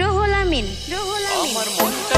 রোহলামিন রোহলামিন আমার মনটা